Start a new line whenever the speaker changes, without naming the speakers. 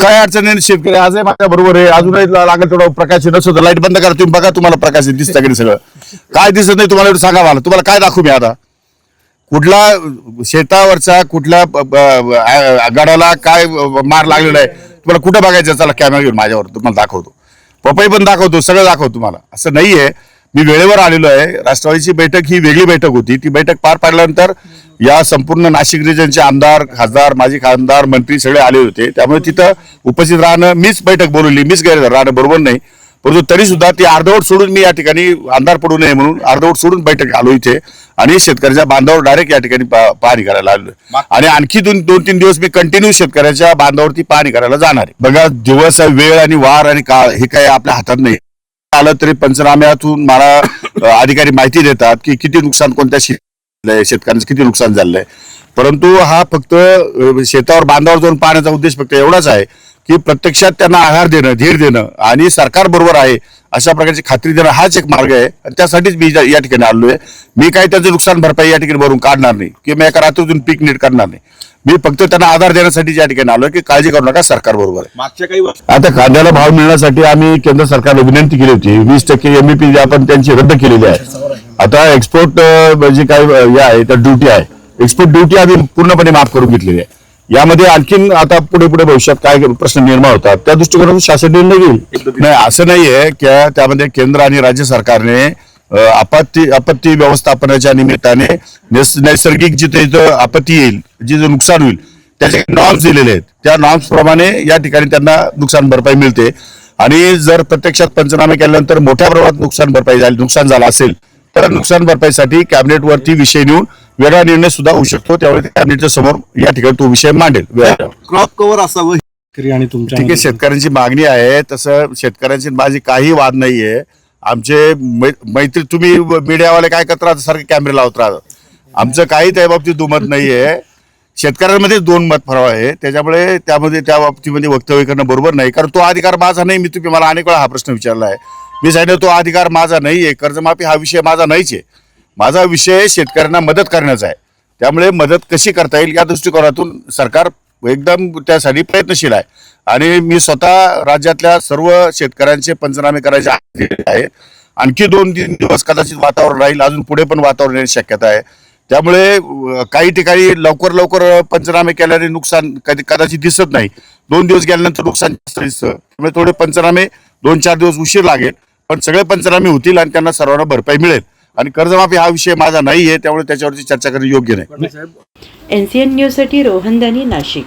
काय अडचण आहे शेतकरी आजही माझ्या बरोबर आहे. अजूनही लागेल तेवढं प्रकाश नसतो लाइट बंद करा तुम्ही बघा तुम्हाला प्रकाश दिसतं की सगळं. काय दिसत नाही तुम्हाला एवढं सांगा मला. तुम्हाला काय दाखवू मी आता? कुठला शेतावरचा कुठल्या गडाला काय मार लागलेला आहे तुम्हाला कुठं बघायचं? चला कॅमेरा घेऊन माझ्यावर तुम्हाला दाखवतो. पपई पण दाखवतो सगळं दाखवतो तुम्हाला. असं नाहीये. मी वेळेवर आलेलो आहे. राष्ट्रवादीची बैठक ही वेगळी बैठक होती. ती बैठक पार पाडल्यानंतर या संपूर्ण नाशिक रिजनचे आमदार खासदार माजी खासदार मंत्री सगळे आले होते. त्यामुळे तिथं उपस्थित राहणं मीच बैठक बोलवली. मीच गैर राहणं बरोबर नाही. परंतु तरी सुद्धा ती अर्धवट सोडून मी या ठिकाणी अंधार पडू नये म्हणून अर्धवट सोडून बैठक आलो इथे. आणि शेतकऱ्याच्या बांधावर डायरेक्ट या ठिकाणी पा- पाहणी करायला आलो. आणि आणखी दोन दोन तीन दिवस मी कंटिन्यू शेतकऱ्याच्या बांधावरती पाहणी करायला जाणार आहे. बघा दिवस वेळ आणि वार आणि काळ हे काही आपल्या हातात नाही. आलं तरी पंचनाम्यातून मला अधिकारी माहिती देतात की किती नुकसान कोणत्या झालंय, शेतकऱ्यांचं किती नुकसान झालंय. परंतु हा फक्त शेतावर बांधावर जाऊन पाहण्याचा उद्देश फक्त एवढाच आहे की प्रत्यक्षात त्यांना आधार देणं धीर देणं आणि सरकार बरोबर आहे अशा प्रकारची खात्री देणं हाच एक मार्ग आहे. आणि त्यासाठीच मी या ठिकाणी आलोय. मी काही त्याचं नुकसान भरपाई या ठिकाणी भरून काढणार नाही किंवा एका रात्रीतून पीक नीट करणार नाही. मी फक्त त्यांना आधार देण्यासाठी या ठिकाणी आलोय की काळजी करू नका सरकार बरोबर आहे.
मागच्या काही वर्ष
आता कांद्याला भाव मिळण्यासाठी आम्ही केंद्र सरकारला विनंती केली होती. वीस टक्के एमईपी आपण त्यांची रद्द केलेली आहे. आता एक्सपोर्ट जे काही या आहे त्या ड्युटी आहे. एक्सपोर्ट ड्युटी आम्ही पूर्णपणे माफ करून घेतलेली आहे. यामध्ये आणखीन आता पुढे पुढे भविष्यात काय प्रश्न निर्माण होतात त्या दृष्टिकोनातून शासन निर्णय घेईल. नाही असं नाहीये की त्यामध्ये केंद्र आणि राज्य सरकारने आपत्ती आपत्ती व्यवस्थापनाच्या निमित्ताने नैसर्गिक जिथे जिथं आपत्ती येईल जे नुकसान होईल त्याचे नॉर्म्स दिलेले आहेत. त्या नॉर्म्स प्रमाणे या ठिकाणी त्यांना नुकसान भरपाई मिळते. आणि जर प्रत्यक्षात पंचनामे केल्यानंतर मोठ्या प्रमाणात नुकसान भरपाई झाली नुकसान झालं असेल तर नुकसान भरपाईसाठी कॅबिनेटवरती विषय नेऊन वेगळा निर्णय सुद्धा होऊ शकतो. त्यावेळी कॅबिनेटच्या समोर या ठिकाणी तो विषय मांडेल.
क्रॉप कव्हर असावं
शेतकरी आणि तुमच्या
ठीक आहे शेतकऱ्यांची मागणी आहे. तसं शेतकऱ्यांची माझी काही वाद नाहीये. आमचे मैत्री तुम्ही मीडियावाले काय करत राहता? सारखे कॅमेरे लावत राहतात आमचं काही त्या बाबतीत दुमत नाहीये. शेतकऱ्यांमध्ये दोन मत फरक आहे. त्याच्यामुळे त्यामध्ये त्या बाबतीमध्ये वक्तव्य करणं बरोबर नाही. कारण तो अधिकार माझा नाही. मी तुम्ही मला अनेक वेळा हा प्रश्न विचारला आहे मी सांगितलं तो अधिकार माझा नाही आहे कर्जमाफी हा विषय माझा नाहीच. आहे माझा विषय शेतकऱ्यांना मदत करण्याचा आहे. त्यामुळे मदत कशी करता येईल या दृष्टिकोनातून सरकार एकदम त्यासाठी प्रयत्नशील आहे. आणि मी स्वतः राज्यातल्या सर्व शेतकऱ्यांचे पंचनामे करायचे आहे. आणखी दोन तीन दिवस कदाचित वातावरण राहील अजून पुढे पण वातावरण येण्याची शक्यता आहे. त्यामुळे काही ठिकाणी लवकर लवकर पंचनामे केल्याने नुकसान कधी कदाचित दिसत नाही. दोन दिवस गेल्यानंतर नुकसान जास्त दिसतं. त्यामुळे थोडे पंचनामे दोन चार दिवस उशीर लागेल. पण सगळे पंचनामे होतील आणि त्यांना सर्वांना भरपाई मिळेल. आणि कर्जमाफी हा विषय माझा नाही आहे त्यामुळे त्याच्यावरती चर्चा करणं योग्य नाही.
एनसीएन न्यूजसाठी रोहन दानी नाशिक.